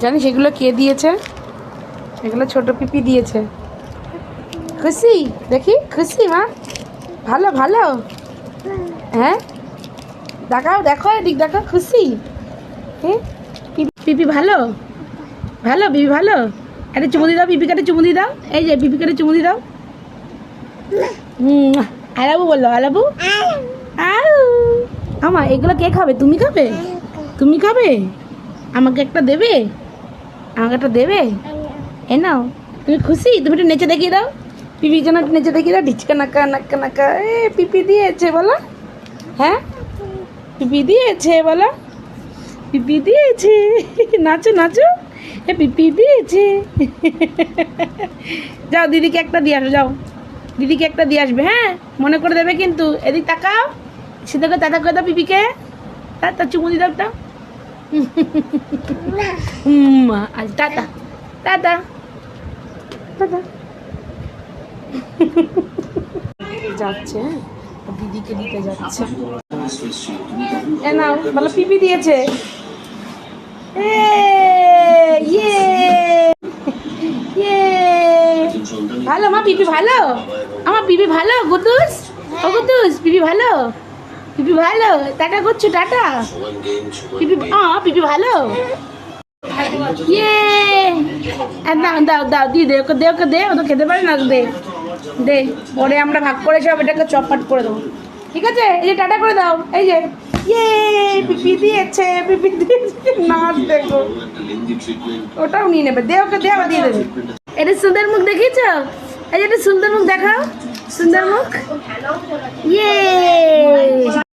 জানিস এগুলো কে দিয়েছে? এগুলো ছোট পিপি দিয়েছে। খুশি? দেখি, খুশি মা। ভালো ভালো। হ্যাঁ? দেখাও, দেখো এদিক, দেখো, খুশি। হ্যাঁ পিপি- পিপি ভালো? ভালো, পিপি ভালো? একটা চুমু দিয়ে দাও পিপিকাটা চুমু দিয়ে দাও। এই যে পিপিকাটা চুমু দিয়ে দাও। হুম আলাবু বলল, আলাবু? আউ। আমা, এগুলো কে খাবে? তুমি খাবে? তুমি খাবে? আমাকে একটা দেবে? আমাকে একটা দেবে? এ নাও। তুমি খুশি? তুমি একটু নেচে দেখিয়ে দাও। পিপি যেন একটু নেচে দেখিয়ে দাও। ঢিচকা নাকা নাকা নাকা। এ, পিপি দিয়েছে বলো। হ্যাঁ? পিপি দিয়েছে বলো। পিপি দিয়েছে। নাচো নাচো। এ, পিপি দিয়েছে। যাও, দিদিকে একটা দিয়ে আসো, যাও। দিদিকে একটা দিয়ে আসবে হ্যাঁ? মনে করে দেবে কিন্তু। এদিক তাকাও। সিদ্ধ করে দাদা করে দাও পিপিকে। তার চুমু দিয়ে দাও আজ টাটা টাটা টাটা যাচ্ছে হ্যাঁ? দিদিকে দিতে যাচ্ছে। এ নাও ভালো পিপি দিয়েছে। ইয়ে। ইয়ে। ভালো মা পিপি ভালো? আমার পিপি ভালো গুদুস ও গুদুস পিপি ভালো? পিপি ভালো? টাটা করছ, টাটা? পিপি আ পিপি ভালো? ইয়ে! দাও দাও দাও, দিয়ে দে, ওকে দে ওকে দে, ও তো খেতে পারে না, দে দে, পরে আমরা ভাগ করে সব এটাকে চপাট করে দেবো। ঠিক আছে? এই যে টাটা করে দাও, এই যে ইয়ে পিপি দিয়েছে পিপি দিয়েছে নাচ দেখো। ওটাও নিয়ে নেবে, দে, ওকে দে, আবার দিয়ে দেবে। এটা সুন্দর মুখ দেখিয়েছ? এই যে এটা সুন্দর মুখ দেখাও, সুন্দর মুখ। ইয়ে! de